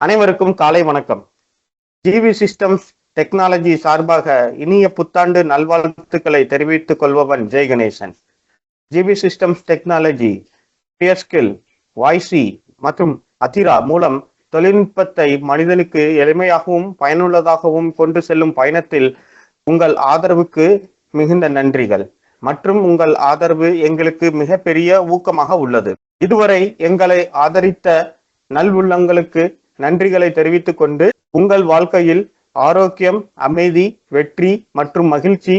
அனைவருக்கும் காலை வணக்கம். ஜிவி சிஸ்டம்ஸ் டெக்னாலஜி சார்பாக இனிய புத்தாண்டு நல்வாழ்த்துக்களை தெரிவித்துக் கொள்பவன் Jai Ganesan. GV systems technology பியர்ஸ்கில் வாய்ஸி மற்றும் அதிரா மூலம் தொழில்நுட்பத்தை மனிதனுக்கு எளிமையாகவும் பயனுள்ளதாகவும் கொண்டு செல்லும் பயணத்தில் உங்கள் ஆதரவுக்கு மிகுந்த நன்றிகள். மற்றும் உங்கள் ஆதரவு எங்களுக்கு மிகப்பெரிய ஊக்கமாக உள்ளது. இதுவரை எங்களை ஆதரித்த நல்வுள்ளங்களுக்கு நன்றிகளை தெரிவித்துக் கொண்டு உங்கள் வாழ்க்கையில் ஆரோக்கியம் அமைதி வெற்றி மற்றும் மகிழ்ச்சி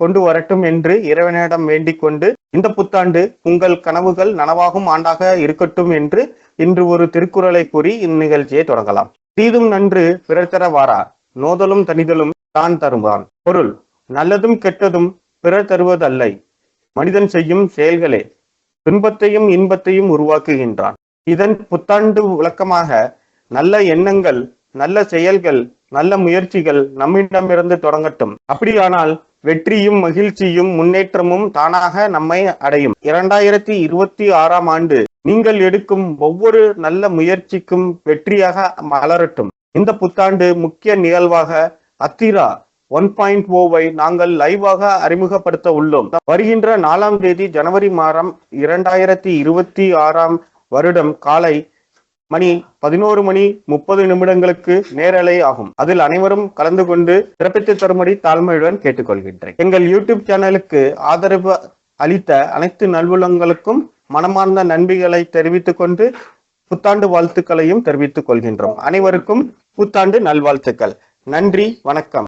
கொண்டு வரட்டும் என்று இறைவனிடம் வேண்டிக் கொண்டு இந்த புத்தாண்டு உங்கள் கனவுகள் நனவாகும் ஆண்டாக இருக்கட்டும் என்று இன்று ஒரு திருக்குறளை கூறி இந்நிகழ்ச்சியை தொடங்கலாம். தீதும் நன்று பிறர் தர வாரா நோதலும் தனிதலும் தான் தருவான். பொருள் நல்லதும் கெட்டதும் பிறர் தருவதல்லை. மனிதன் செய்யும் செயல்களே துன்பத்தையும் இன்பத்தையும் உருவாக்குகின்றான். இதன் புத்தாண்டு விளக்கமாக நல்ல எண்ணங்கள் நல்ல செயல்கள் நல்ல முயற்சிகள் நம்மிடமிருந்து தொடங்கட்டும். அப்படியானால் வெற்றியும் மகிழ்ச்சியும் முன்னேற்றமும் தானாக நம்மை அடையும். இரண்டாயிரத்தி இருபத்தி ஆறாம் ஆண்டு நீங்கள் எடுக்கும் ஒவ்வொரு நல்ல முயற்சிக்கும் வெற்றியாக மலரட்டும். இந்த புத்தாண்டு முக்கிய நிகழ்வாக அத்திரா ஒன் பாயிண்ட் ஓவை நாங்கள் லைவாக அறிமுகப்படுத்த உள்ளோம். வருகின்ற நாலாம் தேதி ஜனவரி மாதம் இரண்டாயிரத்தி இருபத்தி ஆறாம் வருடம் காலை மணி பதினோரு மணி முப்பது நிமிடங்களுக்கு நேரலை ஆகும். அதில் அனைவரும் கலந்து கொண்டு சிறப்பித்து தரும்படி தாழ்மையுடன் கேட்டுக்கொள்கின்றேன். எங்கள் யூடியூப் சேனலுக்கு ஆதரவு அளித்த அனைத்து நல்வுலங்களுக்கும் மனமார்ந்த நன்றிகளை தெரிவித்துக் கொண்டு புத்தாண்டு வாழ்த்துக்களையும் தெரிவித்துக் கொள்கின்றோம். அனைவருக்கும் புத்தாண்டு நல்வாழ்த்துக்கள். நன்றி வணக்கம்.